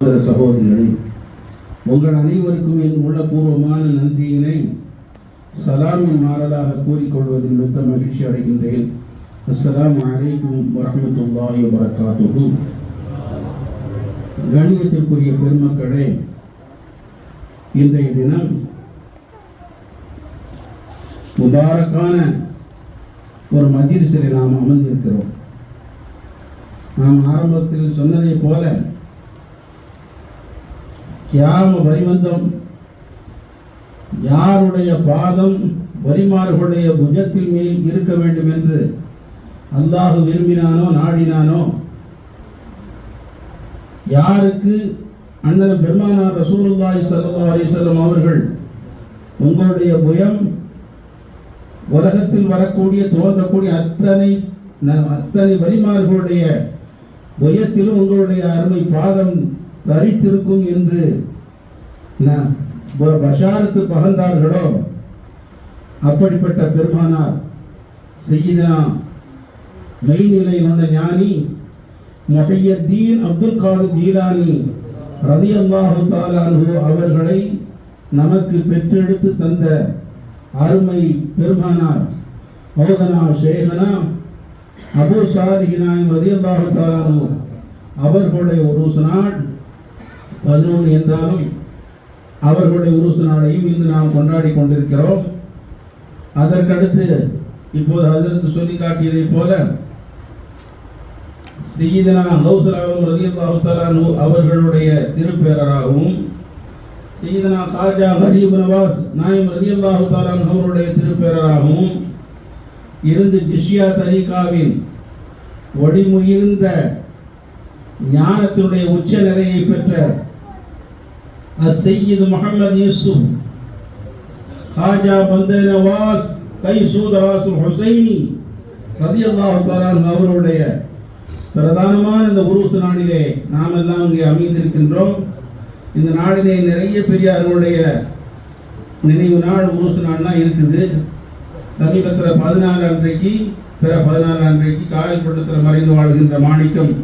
சகோதர சகோதரிகளே உங்கள் அனைவருக்கும் என் உள்ளபூர்வமான நன்றியினை சலாமின் மாறலாக கூறிக்கொள்வதில் மிக்க மகிழ்ச்சி அடைகின்றேன். அஸ்லாம் அலைக்கும் வரஹ்மத்துல்லாஹி வபரகாத்துஹு. கணியத்திற்குரிய பெருமக்களே இன்றைய தினம் முபாரக்கான ஒரு மஜிலிசிலே நாம் அமர்ந்திருக்கிறோம். நாம் ஆரம்பத்தில் சொன்னதைப் போல கியாம வரிவந்தம் யாருடைய பாதம் வரிமார்களுடைய புஜத்தில் மேல் இருக்க வேண்டும் என்று அல்லாஹ் விரும்பினானோ நாடினானோ? யாருக்கு? அண்ணன் பெருமானார் ரசூலுல்லாய் சல்லா அலிசல்லம் அவர்கள் உங்களுடைய புயம் உலகத்தில் வரக்கூடிய தோன்றக்கூடிய அத்தனை ந- அத்தனை வரிமார்களுடைய புயத்திலும் உங்களுடைய அருமை பாதம் தரித்திருக்கும் என்று ந- பஷாரத்து பகழ்ந்தார்களோ அப்படிப்பட்ட பெருமானார் செய்யினா மெய்நிலை உள்ள ஞானி முஹையத்தீன் அப்துல் காது ஜீலானி ரலியல்லாஹு தாலானு அவர்களை நமக்கு பெற்றெடுத்து தந்த அருமை பெருமானார் மௌதனா ஷேகனா அபு சாதிகினாயும் ரலியல்லாஹு தாலானு அவர்களுடைய ஒரு நாள் பதினொன்று என்றாலும் அவர்களுடைய உருசு நாளையும் இன்று நாம் கொண்டாடி கொண்டிருக்கிறோம். அதற்கடுத்து இப்போது அதிலிருந்து சொல்லி காட்டியதைப் போல சீதனா கௌசராவும் ரலியல்லாஹு அவர்களுடைய திருப்பேரராகவும் சீதனா காஜா ஹரீப் நவாஸ் நாயம் ரலியல்லாஹு தஆலா அவருடைய திருப்பேரராகவும் இருந்து ஜிஷியா தரீகாவின் ஒடிமுயர்ந்த ஞானத்தினுடைய உச்ச நிலையை பெற்ற السيد محمد يوسف خواجہ بندے نواز கைசூத் அராசுல் ஹுசைனி ரதி அல்லாஹாரால் அவருடைய பிரதானமான இந்த உருசு நாளிலே நாம் எல்லாம் இங்கே அமைந்திருக்கின்றோம். இந்த நாடிலே நிறைய பெரியார்களுடைய நினைவு நாள் உருசு நாள்லாம் இருக்குது. சமீபத்தில் பதினாறு அன்றைக்கு பிற பதினாறு அன்றைக்கு காயல்பட்டத்தில் மறைந்து வாழ்கின்ற மாணிக்கம்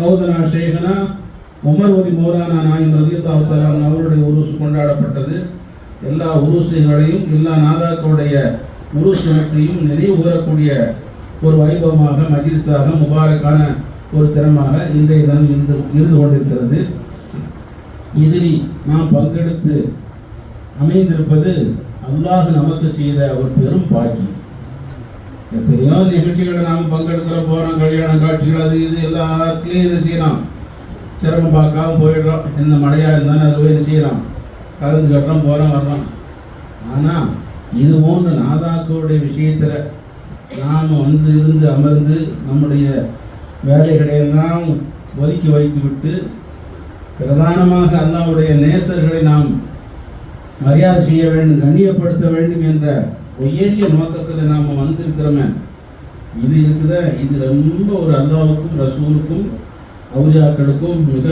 கௌதனா சேகனா உமர் ஒலி மௌலானா நாயம் ரதியல்லாஹு அவருடைய உருசு கொண்டாடப்பட்டது. எல்லா உருசுகளையும் எல்லா நாதாக்களுடைய உருசு நாட்டையும் நினைவு கூறக்கூடிய ஒரு வைபவமாக மகிழ்ச்சியாக முபாரக்கான ஒரு திறமாக இன்றைய தினம் இருந்து இருந்து கொண்டிருக்கிறது. இதில் நாம் பங்கெடுத்து அமைந்திருப்பது அல்லாஹ் நமக்கு செய்த ஒரு பெரும் பாக்கியம். எத்தனையோ நிகழ்ச்சிகளை நாம் பங்கெடுக்கிற போகிறோம் கல்யாண காட்சிகள் அது இது எல்லாத்துலேயும் இது செய்யலாம். சிரமம் பார்க்காம போயிடுறோம். என்ன மழையாக இருந்தாலும் அது போய் செய்யலாம்? கலந்து கட்டுறோம் போகிறோம் வர்றோம் ஆனால் இது போன்ற நாதாக்களுடைய விஷயத்தில் நாம் வந்து இருந்து அமர்ந்து நம்முடைய வேலைகளையெல்லாம் ஒதுக்கி வைத்து விட்டு பிரதானமாக அல்லாவுடைய நேசர்களை நாம் மரியாதை செய்ய வேண்டும் கண்ணியப்படுத்த வேண்டும் என்ற உயரிய நோக்கத்தில் நாம் வந்திருக்கிறோமே. இது இருக்குத? இது ரொம்ப ஒரு அல்லாவுக்கும் ரசூலுக்கும் அவுலியாக்களுக்கும் மிக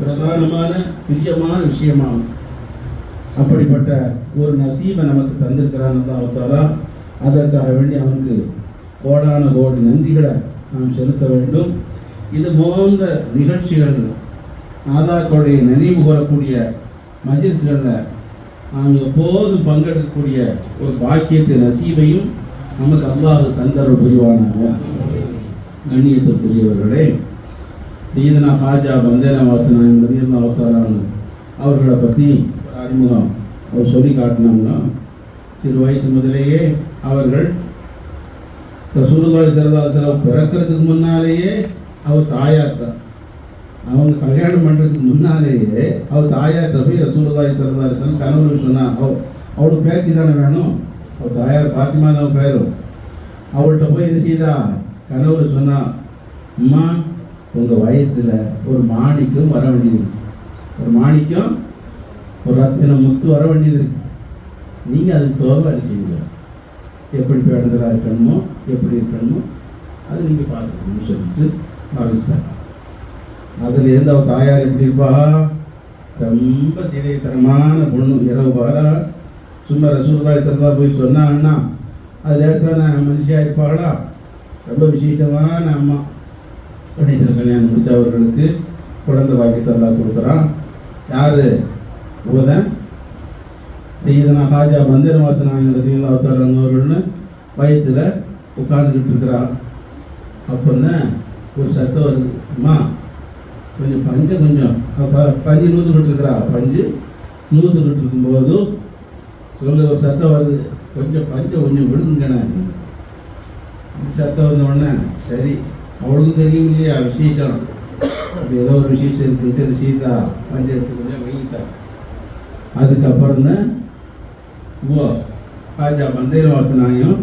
பிரதானமான பிரியமான விஷயமாகும். அப்படிப்பட்ட ஒரு நசீபை நமக்கு தந்திருக்கிறான் அல்லாஹாலா அதற்காக வேண்டி அவனுக்கு கோடான கோடி நந்திகளை நாம் செலுத்த வேண்டும். இது போன்ற நிகழ்ச்சிகள் நாதாக்களுடைய நினைவு கூறக்கூடிய மஜில்ஸ்களில் நாம் எப்போது பங்கெடுக்கக்கூடிய ஒரு பாக்கியத்தை நசீபையும் நமக்கு அல்லாஹ் தந்தருள் புரிவானாக. கண்ணியத்திற்குரியவர்களே சீதனா ஹாஜா பந்தேன வாசனாயம் ரதியல்லா அவதாரான அவர்களை பற்றி ஒரு அறிமுகம் அவர் சொல்லி காட்டினோம்னா சிறு வயசு முதலேயே அவர்கள் ரசூலுல்லாஹி ஸல்லல்லாஹு பிறக்கிறதுக்கு முன்னாலேயே அவர் தாயார் தான். அவங்க கல்யாணம் பண்ணுறதுக்கு முன்னாலேயே அவர் தாயார்கிட்ட போய் ரசூலுல்லாஹி ஸல்லல்லாஹு அலைஹி வஸல்லம் சொன்னா அவ அவளுக்கு பேத்தி தானே வேணும்? அவள் தாயார் பாத்திமா தான் பேரும். அவள்கிட்ட போய் என்ன செய்தா? கனவுல சொன்னா அம்மா உங்கள் வயத்தில் ஒரு மாணிக்கம் வர வேண்டியது ஒரு மாணிக்கம் ஒரு ரத்தின முத்து வர வேண்டியது இருக்கு. நீங்கள் அதுக்கு தோல்வாரி செய்யுங்க எப்படி பேடுதலாக இருக்கணுமோ எப்படி இருக்கணுமோ அது நீங்கள் பார்த்துக்கணும்னு சொல்லிட்டு ஆரம்பிச்சிட்டாங்க அதில் இருந்து அவள் தாயார் எப்படி இருப்பா? ரொம்ப சிதைத்தனமான பொண்ணு. இரவு பகலா சும்மா ரசூர்தாய் ஸல்லல்லாஹு போய் சொன்னான்னா அது லேசான மனுஷியாக இருப்பாளா? ரொம்ப விசேஷமான அம்மா. கணேசன் கல்யாணம் முடித்தவர்களுக்கு குழந்தை பாக்கியத்தை எல்லாம் கொடுக்குறான். யார்? உபதன் செய்தனா ஹாஜா மந்திரவாசனாங்க ரதியுல்லா அவர்கள்னு வயிற்றுல உட்கார்ந்துக்கிட்டு இருக்கிறான். அப்போதான் ஒரு சத்தம் வருது. அம்மா கொஞ்சம் பஞ்சு கொஞ்சம். அப்போ பஞ்சு நூற்றுக்கிட்டு இருக்கிறா? பஞ்சு நூற்றுக்கிட்டு இருக்கும்போது சொல்லு ஒரு சத்தம் வருது. கொஞ்சம் பஞ்சை கொஞ்சம் விடுங்கண்ணே சத்தம் வந்த உடனே சரி அவளுக்கும் தெரியும் இல்லையா விசேஷம் ஏதோ ஒரு விசேஷம் இருக்குது சீதா பஞ்சை எடுத்து வைத்தா அதுக்கப்புறம் தான் ஓ ராஜா மந்தேரவாசனாயும்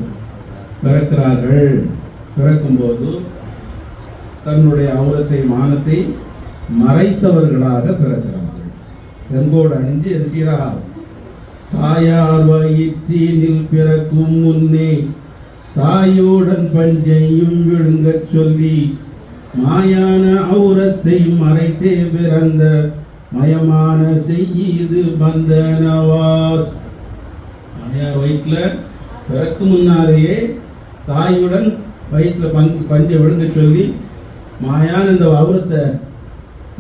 பிறக்கிறார்கள் பிறக்கும்போது தன்னுடைய அவுரத்தை மானத்தை மறைத்தவர்களாக பிறக்கிறார்கள் செங்கோடு அணிஞ்சு சீரா தாயார் வயிற்றினில் பிறக்கும் முன்னே தாயோடன் பஞ்சையும் விழுங்கச் சொல்லி மாயான ஔரத்தை மறைத்தே பிறந்த மயமான செய்யுது பந்த நவாஸ். தாயார் வயிற்றில் பிறக்கு முன்னாலேயே தாயுடன் வயிற்றில் பஞ் பஞ்சை விழுங்க சொல்லி மாயான இந்த அவுரத்தை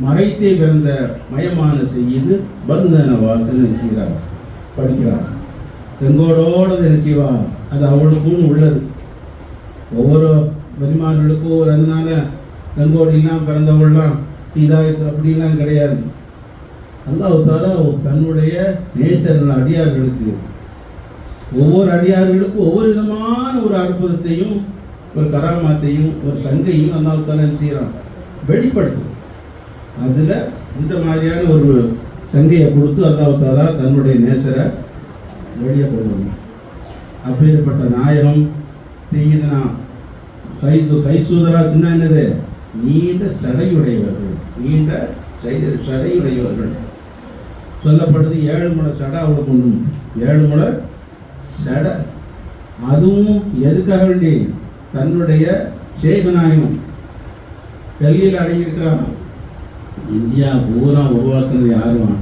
மறைத்தே பிறந்த மயமான செய்து பந்தன வாசனை செய்கிறார்? படிக்கிறார். செங்கோடோடு நினைச்சிவா அது அவளுக்கும் உள்ளது. ஒவ்வொரு பெருமாள்களுக்கும் ஒரு அதனால கங்கோடிலாம் பிறந்தவள்லாம் இதாக அப்படிலாம் கிடையாது. அல்லாஹ் தன்னுடைய நேசர்கள் அடியார்களுக்கு ஒவ்வொரு அடியார்களுக்கும் ஒவ்வொரு விதமான ஒரு அற்புதத்தையும் ஒரு கராமத்தையும் ஒரு சங்கையும் அல்லாஹ் செய்கிறான் வெளிப்படுத்தும் அதில் இந்த மாதிரியான ஒரு சங்கையை கொடுத்து அல்லாஹ் தன்னுடைய நேசரை வெளியே கொண்டு வந்தான். அப்பேற்பட்ட நாயகம் செய்யுதுனா? கைது கைசூதரா சின்ன என்னது? நீண்ட சடையுடையவர்கள். நீண்ட சடையுடையவர்கள். சொல்லப்படுது ஏழு முளை சடை அவளுக்கு உண்டு. ஏழு முளை சடை. அதுவும் எதுக்காக வேண்டி? தன்னுடைய சேகநாயகம். கல்வியில் அடங்கியிருக்கிறான். இந்தியா பூரா உருவாக்குனது யாருவான்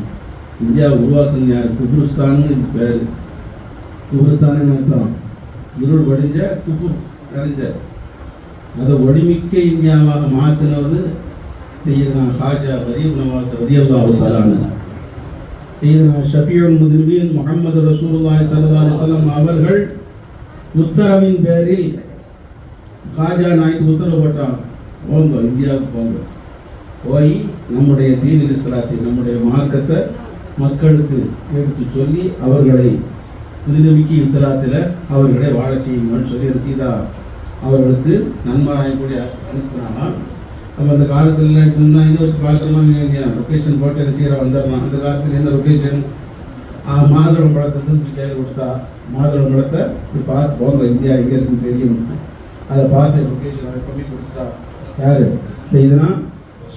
இந்தியா உருவாக்குனது யார்? குபுருஸ்தான்னு பேர். குபுருஸ்தான் நினைத்தான் இருள் வடிஞ்ச குபுர் நிறைஞ்ச அதை ஒளிமிக்க இந்தியாவாக மாற்றினது செய்யலாம் ஹாஜா கரீப் நவாஸ் ரதியல்லாஹு தஆலா செய்யலாம் ஷபியுல் முதிர்பீன் முகமது ரசூலுல்லாஹி சல்லா சலம் அவர்கள் உத்தரவின் பேரில் காஜா நாய்க்கு உத்தரவு போட்டான் போங்க இந்தியாவுக்கு போங்க. போய் நம்முடைய தீன் இஸ்லாத்தை நம்முடைய மார்க்கத்தை மக்களுக்கு எடுத்து சொல்லி அவர்களை புனிதமிக்கி இஸ்லாத்தில் அவர்களை வாழ செய்யுங்கன்னு சொல்லி சீதா அவர்களுக்கு நன்மாராயக்கூடிய அனுப்பினாலாம் அப்போ அந்த காலத்தில் இப்போ இன்னும் இது நீங்கள் பார்க்குறோமா லொக்கேஷன் போட்டு சீராக வந்துடலாம் அந்த காலத்தில் என்ன லொக்கேஷன் மாதுளம் பழத்தை தூக்கி கையில் கொடுத்தா மாதுளம் பழத்தை இப்படி பார்த்து போங்க இந்தியா எங்கே இருக்குன்னு தெரியும். அதை பார்த்து லொக்கேஷன் அதை பண்ணி கொடுத்தா யார்? செய்தனா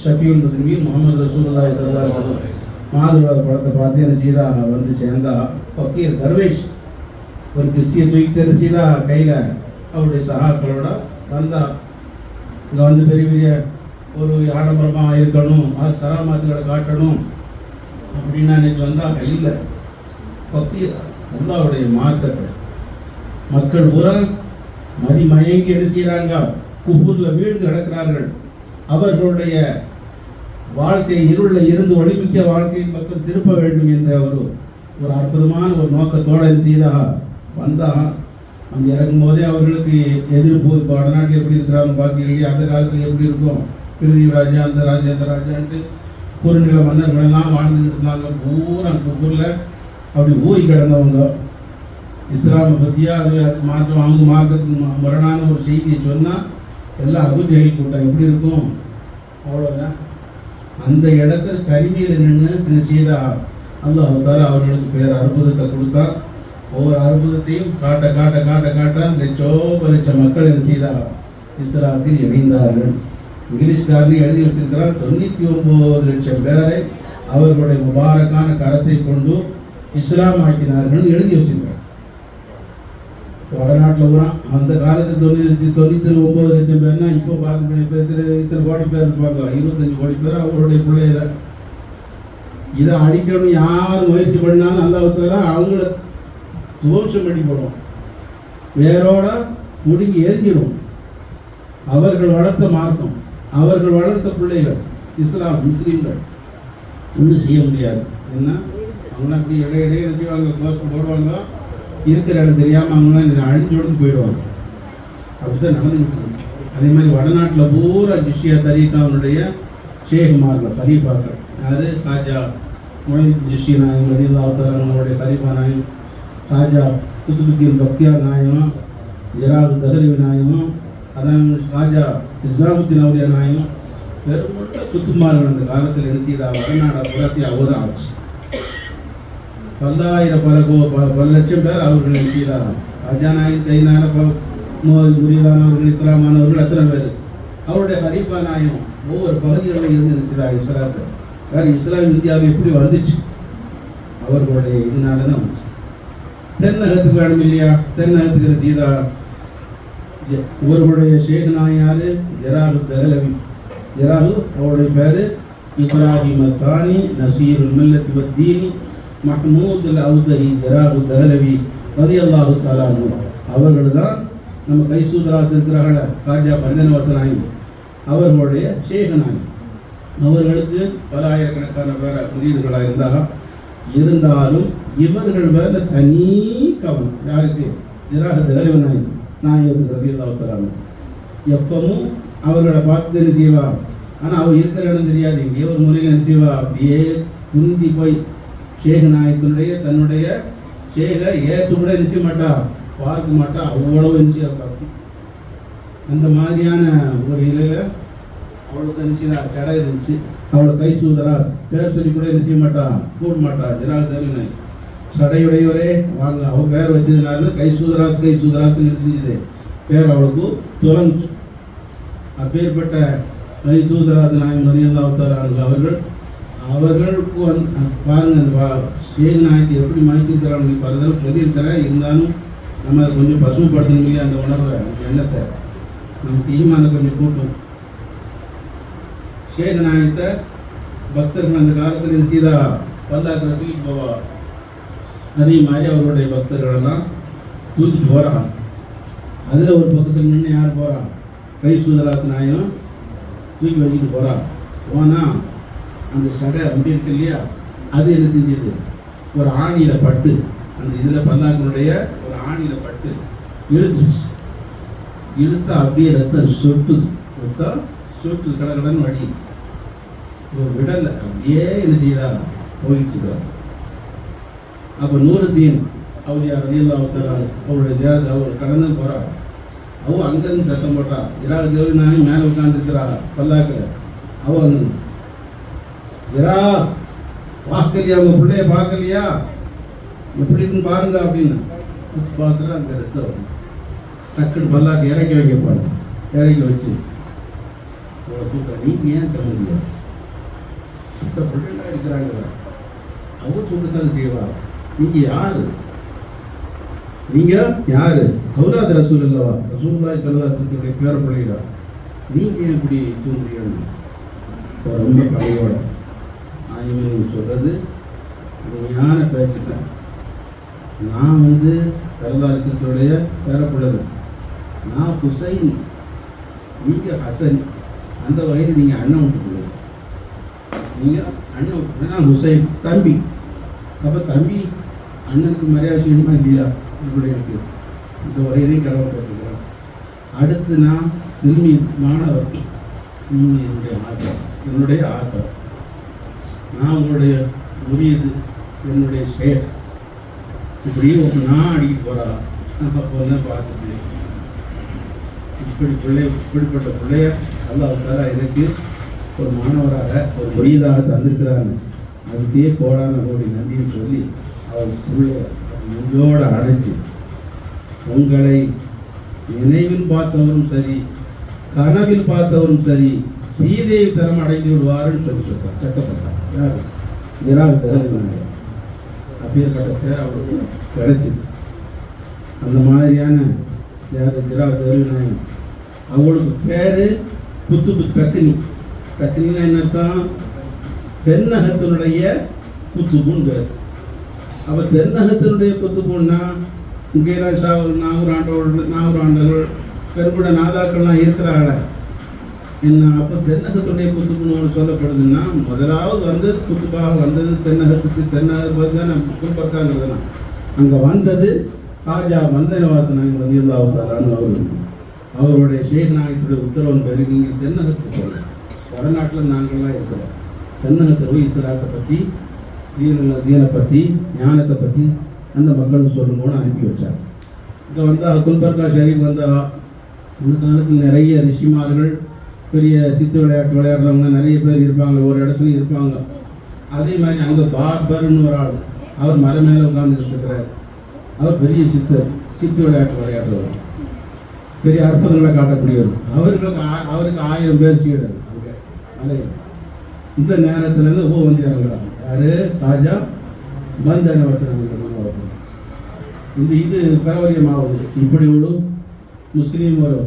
ஷபீல் முஸ்லிமீன் முகமது ரசூல்லாய் ஸல்லல்லாஹு அலைஹி படத்தை மாதுள பழத்தை பார்த்து என்ன சீதா வந்து சேர்ந்தா ஃபக்கீர் தர்வேஷ் ஒரு கிறிஸ்டிய தூக்கி சீதா கையில் அவருடைய சகாக்களோட வந்தான் இங்கே வந்து பெரிய பெரிய ஒரு ஆடம்பரமாக இருக்கணும் அது கராமாத்துகளை காட்டணும் அப்படின்னு அன்னைக்கு கையில் இல்லை. ஃபக்கீர் அல்லாவுடைய மார்க்கத்தை. மக்கள் பூரா மதிமயங்கி என்ன செய்கிறாங்க குபூரில் வீழ்ந்து கிடக்கிறார்கள். அவர்களுடைய வாழ்க்கை இருளில் இருந்து ஒளிமிக்க வாழ்க்கையின் பக்கம் திருப்ப வேண்டும் என்ற ஒரு ஒரு அற்புதமான ஒரு நோக்கத்தோடு என்ன செய்தா வந்தான் அந்த இறங்கும் போதே அவர்களுக்கு எதிர்ப்பு இப்போ வடநாட்டில் எப்படி இருக்கிறாங்க பார்த்தீங்கன்னா அந்த காலத்தில் எப்படி இருக்கும்? பிரிதிவி ராஜா அந்த ராஜா அந்த ராஜான்ட்டு குறுநில மன்னர்களெல்லாம் வாழ்ந்துட்டு இருந்தாங்க பூரா குப்பூரில் அப்படி ஊறி கிடந்தவங்க. இஸ்லாமை பற்றியா அது அது மாற்றம் அவங்க மார்க்கத்துக்கு முரணான ஒரு செய்தியை சொன்னால் எல்லாம் அபுஜெயில் கூட்டம். எப்படி இருக்கும்? அவ்வளோதான் அந்த இடத்துல கருவியில் நின்று என்ன செய்தா அல்லாஹ் தாலா அவர்களுக்கு பேர் அற்புதத்தை கொடுத்தா ஒவ்வொரு அற்புதத்தையும் காட்ட காட்ட காட்ட காட்ட லட்சோப லட்சம் மக்கள் என்ன செய்தார்? இஸ்லாத்தில் இணைந்தார்கள் இங்கிலீஷ்காரனையும் எழுதி வச்சிருக்கிறார் தொண்ணூற்றி ஒம்பது லட்சம் பேரை அவர்களுடைய முபாரக்கான கரத்தை கொண்டு இஸ்லாம் ஆக்கினார்கள் எழுதி வச்சிருக்கிறார். வடநாட்டில் பூரா அந்த காலத்து தொண்ணூற்றி தொண்ணூற்றி ஒம்பது லட்சம் பேர்னா இப்போ பார்த்து இப்போ இத்தனை இத்தனை கோடி பேர் இருப்பாங்க? இருபத்தஞ்சு கோடி பேர் அவங்களுடைய பிள்ளைகளை. இதை அடிக்கணும் யார் முயற்சி பண்ணாலும் நல்லா அவங்கள துவம்சம் பண்ணி போடுவோம் வேரோட முடுங்கி எரிஞ்சிடும். அவர்கள் வளர்த்த மார்க்கம் அவர்கள் வளர்த்த பிள்ளைகள் இஸ்லாம் முஸ்லீம்கள். ஒன்றும் செய்ய முடியாது. என்ன? அவங்களாம் அப்படி இடையே இடையே செய்வாங்க? க்ளோஸ் போடுவாங்க. இருக்கிற இடம் தெரியாமல் அவங்களாம் இதை அழிஞ்சோடு போயிடுவாங்க. அப்படிதான் நடந்துக்கிட்டு இருக்கு. அதே மாதிரி வடநாட்டில் பூரா ஜிஷியா தரீகாவுடைய ஷேகுமார்கள் கலீஃபாக்கள். யார்? காஜா. மொழி ஜிஷி நாயகம் ரதில்லா அவங்களுடைய கலீஃபா ராஜா குத்துபுத்தீன் பக்தியார் நாயகம் ஜராது கதரி நாயகம் அதான் ராஜா இஸ்லாமுத்தீன் அவரியா நாயகம் பெருமட்ட குத்துமார்கள் அந்த காலத்தில் என்ன செய்தா வடநாட புறத்தை அவதான் ஆச்சு. பல்லாயிரம் பல கோ பல லட்சம் பேர் அவர்கள் என்ன ராஜா நாயகம் கைனால முரியதானவர்கள் இஸ்லாமானவர்கள் அத்தனை பேர். அவருடைய ஹரீஃபா நாயகம் ஒவ்வொரு பகுதிகளில் இருந்து இருக்கிறார் இஸ்லாத்தை? வேறு இஸ்லாம் இந்தியாவை எப்படி வந்துச்சு? அவர்களுடைய இதனால தான் வந்துச்சு. தென்னகத்துக்கு வேணும் இல்லையா? தென்னகத்துக்கு சீதா. செய்தா ஜ- இவர்களுடைய ஷேக் நாயாரு ஜராகு தகலவி ஜராகு அவருடைய பேரு இப்ராஹிம் தானி நசீர் மில்லத் வத்தீனி மஹமூத் அல் அவுதரி ஜராகு தகலவி ரதி அல்லாஹு தாலானு அவர்கள் தான் நம்ம கைசூதராக இருக்கிறார்கள காஜா பந்தனவத்தனாயி அவர்களுடைய சேகனாய் அவர்களுக்கு பல ஆயிரக்கணக்கான பேர புரியுதுகளாக இருந்தாலும் இருந்தாலும் இவர்கள் மேல தனி கவனம். யாருக்கு? நிராக தலைவனாய் நாயகத்துக்கு ரதி அல்லாஹு எப்பவும் அவர்களை பார்த்து என்ன ஜீவா ஆனால் அவர் இருக்கிற இடம் தெரியாது. எங்கேயோ ஒரு முறையில் என்ன அப்படியே குந்தி போய் ஷேக் நாயகத்தினுடைய தன்னுடைய ஷேக ஏற்று கூட என்ன மாட்டா. பார்க்க மாட்டா. அவ்வளவு என்ன பார்த்து. அந்த மாதிரியான ஒரு நிலையில அவளுக்கு நினைச்சா கடை இருந்துச்சு. அவளை கை சூதரா பேர் சொல்லி கூட என்ன மாட்டா. கூட மாட்டா. ஜனாக தெரியும் சடையுடையவரே வாங்க அவ பேர் வச்சதுனால கை சூதராஸ் கை சூதராஸ் என்ன செஞ்சது பேர் அவளுக்கு துறந்து அப்பேற்பட்ட கை தூதராஜ நாயம் மதியந்தாவத்தார் அவர்கள். அவர்களுக்கு வந் பாருங்க வா- ஷேக் நாயக்கு எப்படி மதிச்சிருக்கிறாங்க பல சொல்லியிருக்கிறேன் இருந்தாலும் நம்ம அதை கொஞ்சம் பசுமைப்படுத்தணும் இல்லையா அந்த உணர்வை அந்த எண்ணத்தை. நமக்கு ஈமான கொஞ்சம் கூட்டும் ஷேக் நாயத்தை பக்தர்கள் அந்த காலத்தில் சீதா செய்தா? பல்லாக்கில் தூக்கிட்டு போவா. அதே மாதிரி அவருடைய பக்தர்களெல்லாம் தூக்கிட்டு போகிறான் அதில் ஒரு பக்கத்தில் நின்று யார் போகிறான் கை சுதராத் நாயம் தூக்கி வச்சுட்டு போகிறான் போனால் அந்த சடை அப்படி இருக்கு இல்லையா? அது என்ன செஞ்சது? ஒரு ஆணியில் பட்டு அந்த இதில் பல்லாக்கினுடைய ஒரு ஆணியில் பட்டு இழுத்துச்சு இழுத்தா அப்படியே ரத்தம் சொட்டுது ரத்தம் சொட்டு கடகடன் வழி. ஒரு விடலை அப்படியே என்ன செய்தா போயிட்டு இருக்காரு அப்போ நூறுத்தீன் அவர் யார் அவத்தரா அவருடைய தேவதை அவர் கடந்து போகிறார் அவள் அங்கேருந்து சத்தம் போடுறா இராக தேவி நானே மேலே உட்காந்துருக்கிறா பல்லாக்கில். அவன் வந்து இரா பார்க்கலையா உங்கள் பிள்ளைய பார்க்கலையா? எப்படி இருக்குன்னு பாருங்க அப்படின்னு. பார்க்குற அங்கே ரத்தம் வருது. டக்குன்னு பல்லாக்கு இறக்கி வைக்கப்பாரு இறக்கி வச்சு உங்களை கூப்பிட்ட ஏன் சொல்ல முடியாது இருக்கிறாங்க. அவங்க தூக்கத்தான் செய்வாள் நீங்க யாரு? நீங்க யாரு? சௌராத் ரசூல் அல்லவா ரசூல்லாய் சல்லாத்துடைய பேர பிள்ளைகளா நீங்க எப்படி இப்படி தூங்குறீங்க இப்போ ரொம்ப கலையோட ஆயுமே சொல்றது. உண்மையான பேச்சு தான் நான் வந்து சரதாரத்துடைய பேரப்பிள்ளது நான் ஹுசைன். நீங்க ஹசன். அந்த வகையில் நீங்க அண்ணன் விட்டுக்குள்ளது நீங்க அண்ணன் நான் ஹுசைன் தம்பி. அப்போ தம்பி அண்ணனுக்கு மரியாதை செய்யணுமா? இல்லையா? இப்படி இந்த வகையிலையும் கடவுள் அடுத்து நான் திரும்பி மாணவர். என்னுடைய ஆசை என்னுடைய ஆசை நான் உங்களுடைய உரியது என்னுடைய செயல் இப்படியே ஒரு நான் போகிறா போறா. அப்போ தான் பார்த்துட்டு. இப்படி பிள்ளை இப்படிப்பட்ட பிள்ளைய நல்லா தாரா எனக்கு ஒரு மாணவராக ஒரு உரியதாக தந்திருக்கிறாங்க அதுக்கே கோடான கோடி நன்றின்னு சொல்லி அவர் பிள்ளைய நெஞ்சோட உங்களை நினைவில் பார்த்தவரும் சரி கனவில் பார்த்தவரும் சரி சீதை தரம் அடைந்து விடுவாருன்னு சொல்லி சொல்றார் கட்டப்பட்டார். யாரு? நிராக திறந்தாங்க அப்பேற்பட்ட பேர் அவருக்கு கிடைச்சிது. அந்த மாதிரியான யார்? நிராக திறந்தாங்க அவங்களுக்கு பேரு புத்துப்பு தக்கினி தக்கினா. என்ன அர்த்தம் தென்னகத்தினுடைய குத்துபுன்னு பேர் அப்போ தென்னகத்தினுடைய பத்து பொண்ணா சாவல் நாகூர் ஆண்டவர்கள் நாகூர் ஆண்டவர்கள் பெருங்குட நாதாக்கள்லாம் இருக்கிறாங்கள என்ன அப்போ தென்னகத்துடைய குத்துப்புன்னு சொல்லப்படுதுன்னா முதலாவது வந்தது குத்துப்பாக வந்தது தென்னகத்துக்கு தென்னகத்துக்கு தான் நம்ம குல்பர்க்காங்கிறதுனா அங்கே வந்தது ராஜா மந்தனவாசன் ரதியுல்லாவுத்தாலான்னு அவர். அவருடைய ஷேக் நாயகத்துடைய உத்தரவன் பேருக்கு இங்கே தென்னகத்துக்கு போகலாம் வடநாட்டில் நாங்கள்லாம் இருக்கிறோம். தென்னகத்தை போய் இஸ்லாத்தை பற்றி தீன தீனை பற்றி ஞானத்தை பற்றி அந்த மக்களும் சொல்லணும்னு அனுப்பி வச்சார் இங்கே வந்தால் குல்பர்கா ஷரீஃப் வந்தால் இந்த காலத்தில் நிறைய ரிஷிமார்கள் பெரிய சித்து விளையாட்டு விளையாடுறவங்க நிறைய பேர் இருப்பாங்க ஒரு இடத்துல இருப்பாங்க. அதே மாதிரி அங்கே பார்பர்னு ஒரு ஆள் அவர் மலை மேலே உட்கார்ந்துட்டு இருக்கிறார் அவர் பெரிய சித்தர் சித்து விளையாட்டு விளையாடுறவர். பெரிய அற்புதங்களை காட்டக்கூடியவர். அவருக்கு அவருக்கு ஆயிரம் பேர் சீடர் அங்கே மலையில். இந்த நேரத்துலேருந்து ஓ வந்து இறங்குறாங்க. அது ராஜா பந்தன வசனம் இந்த இது பரவரியமாகுது இப்படி ஒரு முஸ்லீம் ஒரு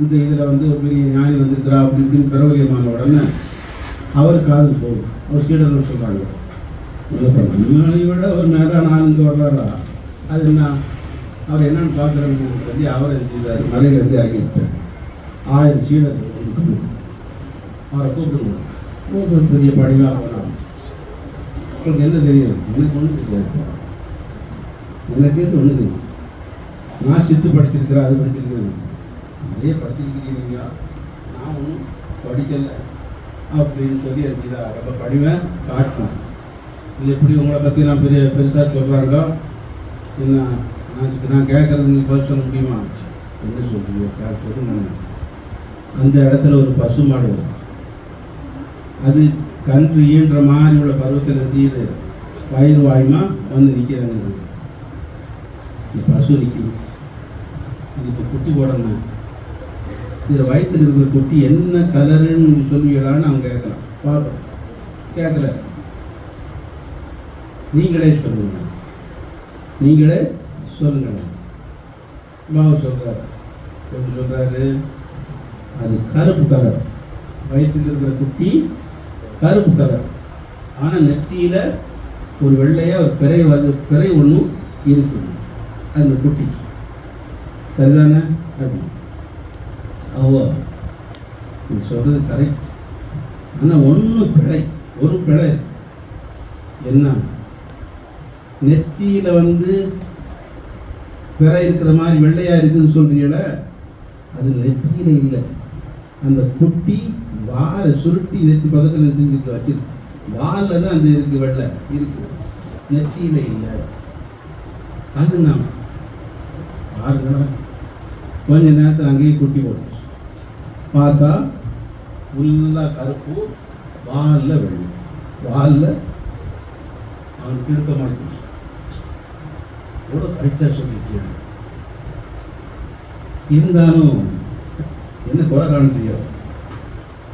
இந்த இதில் வந்து ஒரு பெரிய ஞானி வந்திருக்கிறா அப்படி இப்படின்னு பரவரியமான உடனே அவர் காது போகும். அவர் சீடர்கள் சொல்கிறாங்க நம்மளை விட ஒரு மேதான் இங்கே வர்றாரா? அது என்ன? அவர் என்னன்னு பார்க்குறேன்னு சொல்லி அவர் செய்தார்? மலையிலேருந்து இறங்கிட்டார் ஆயிரம் சீடர்கள் அவரை கூப்பிடுவோம் கூப்பிட்டு பெரிய பணியாக போனாங்க உங்களுக்கு என்ன தெரியும்? எனக்கு ஒன்றும் தெரியாது. எனக்கு எது ஒன்று தெரியும். நான் சித்து படிச்சிருக்கிறேன் அது படிச்சிருக்கிறேன் நிறைய படிச்சிருக்கிறீங்க நான் ஒன்றும் படிக்கலை அப்படின்னு சொல்லி எனக்கு ரொம்ப படிவேன் காட்டினேன் இது எப்படி உங்களை பற்றி நான் பெரிய பெருசாக சொல்கிறாங்களோ என்ன நான் நான் கேட்குறது நீங்கள் பதில் சொல்ல முடியுமா? என்ன சொல்கிறீங்க கேட்கறது நான் அந்த இடத்துல ஒரு பசு மாடு அது கன்று ஈன்ற மாதிரி உள்ள பருவத்தில் செய்யுது வயிறு வாயுமா வந்து நிற்கிறாங்க இது பசு நிற்குது இது இப்போ குட்டி போடணும்? இதில் வயிற்றில் இருக்கிற குட்டி என்ன கலருன்னு சொல்லுவீங்களான்னு அவங்க கேட்கலாம் பார்ப்போம் கேட்கல. நீங்களே சொல்லுங்க. நீங்களே சொல்லுங்க. மாவு சொல்கிறார் எப்படி சொல்கிறாரு அது கருப்பு கலர். வயிற்றில் இருக்கிற குட்டி கருப்பு கலர் ஆனால் நெற்றியில் ஒரு வெள்ளையாக ஒரு பிறை வந்து பிறை ஒன்றும் இருக்குது. அந்த குட்டி சரிதானே? அப்படி. அவ்வளோ நீ சொல்கிறது கரெக்ட் ஆனால் ஒன்று பிழை ஒரு பிழை. என்ன? நெற்றியில் வந்து பிறை இருக்கிற மாதிரி வெள்ளையாக இருக்குதுன்னு சொல்கிறீங்களே அது நெற்றியில் இல்லை. அந்த குட்டி காலை சுருட்டி நெத்தி பக்கத்தில் செஞ்சுட்டு வச்சிருக்கு வாலில் தான் அந்த இருக்கு வெள்ளை இருக்கு. நெற்றியில இல்லை. அது நாம் பாருங்க கொஞ்ச நேரத்தில் அங்கேயே குட்டி போட்டு பார்த்தா ஃபுல்லாக கருப்பு வாலில் வெள்ளை. வாலில் அவன் திருக்க மாட்டேன் எவ்வளோ கரெக்டாக சொல்லிட்டு இருந்தாலும் என்ன குறை காண்றியோ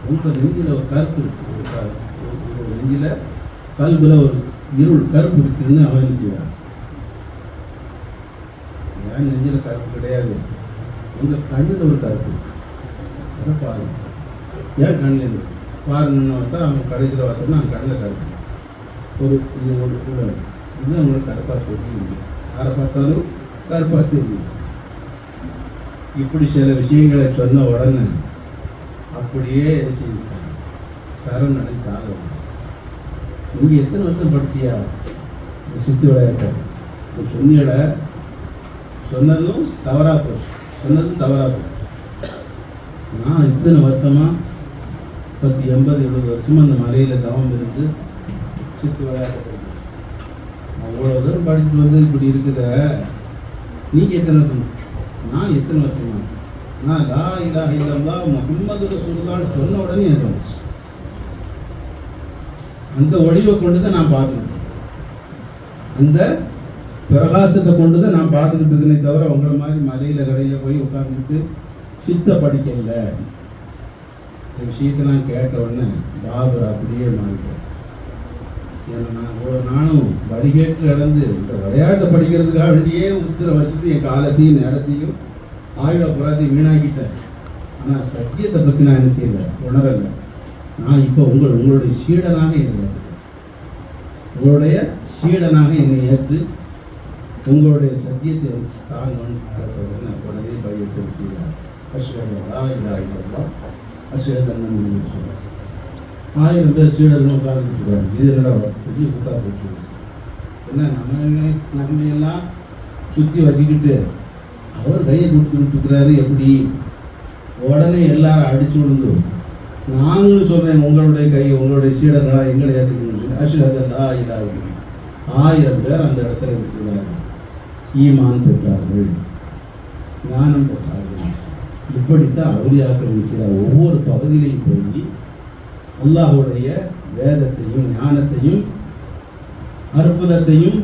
உங்கள் நெஞ்சில் ஒரு கருப்பு இருக்குது ஒரு நெஞ்சில் கல்பில் ஒரு இருள் கருப்பு இருக்குதுன்னு அவன் என்ன செய்வான் என் நெஞ்சில் கருப்பு கிடையாது? உங்கள் கண்ணில் ஒரு கருப்பு இருக்கு. அதை பாருங்க. ஏன் கண்ணில் இருக்கு பாருங்கன்னு பார்த்தா அவன் கடைசியில் பார்த்தோம்னா அவன் கண்ணில் கருப்பு ஒரு இது ஒரு கூட இது அவங்களுக்கு கருப்பாக தெரியும் யாரை பார்த்தாலும் கருப்பாக தெரியும். இப்படி சில விஷயங்களை சொன்ன உடனே அப்படியே செய்தாங்க சரண் அடைத்தாங்க நீங்க எத்தனை வருஷம் படிச்சியா? சித்தி சித்து விளையாட்ட. நீ சொன்னியட சொன்னதும் தவறாக போச்சு. சொன்னதும் தவறாக போச்சு. நான் இத்தனை வருஷமா பத்து எண்பது எழுபது வருஷமாக அந்த மலையில் தவம் இருந்து சித்து விளையாட்டு அவ்வளோ தூரம் படிச்சுட்டு வந்து இப்படி இருக்குத? நீங்க எத்தனை வருஷம்? நான் எத்தனை வருஷமா? நான் லா இலா இல்லல்லா முகம்மது ரசூலுல்லாஹ்னு சொன்ன உடனே எனக்கு அந்த ஒளிவை கொண்டு தான் நான் பார்த்துக்கிட்டேன் அந்த பிரகாசத்தை கொண்டு தான் நான் பார்த்துக்கிட்டு இருக்கேனே தவிர உங்களை மாதிரி மலையில் கடையில் போய் உட்கார்ந்துட்டு சித்த படிக்கல. இந்த விஷயத்தை நான் கேட்ட உடனே பாபர் அப்படியே மாறிட்டேன் ஏன்னா நான் நானும் வடிகேட்டு நடந்து இந்த விளையாட்டை படிக்கிறதுக்காக வேண்டியே உத்திர வச்சுட்டு என் காலத்தையும் நேரத்தையும் ஆயுத புறாத்தையும் வீணாக்கிட்டேன் ஆனால் சத்தியத்தை பற்றி நான் என்ன செய்யலை? உணரலை. நான் இப்போ உங்கள் உங்களுடைய சீடனாக என்னை உங்களுடைய சீடனாக என்னை ஏற்று உங்களுடைய சத்தியத்தை தாங்கன்னு உடனே பையத்தை செய்தார் அஷ்ஹது அல்லா இலாஹ இல்லல்லாஹ். அஷேத் ஆயிரம் பேர் சீடர்கள் உட்கார்ந்துட்டு இது என்னடா பெரிய கூட்டா போச்சு என்ன நம்ம நம்ம எல்லாம் சுற்றி வச்சுக்கிட்டு அவர் கையை கொடுத்துட்டு இருக்கிறாரு எப்படி? உடனே எல்லாரும் அடிச்சு விழுந்து நாங்களும் சொல்கிறேன் உங்களுடைய கை உங்களுடைய சீடர்களா எங்களை ஏற்றுக்கணும் சொல்லி. அஷுஹதல்லா ஆயிரம் பேர் அந்த இடத்துல என்ன செய்தார்கள் ஈமான் பெற்றார்கள். ஞானம் பெற்றார்கள். இப்படித்தான் அவுளியாக்கள் செய்கிறார் ஒவ்வொரு பகுதியிலையும் போய் அல்லாஹுடைய வேதத்தையும் ஞானத்தையும் அற்புதத்தையும்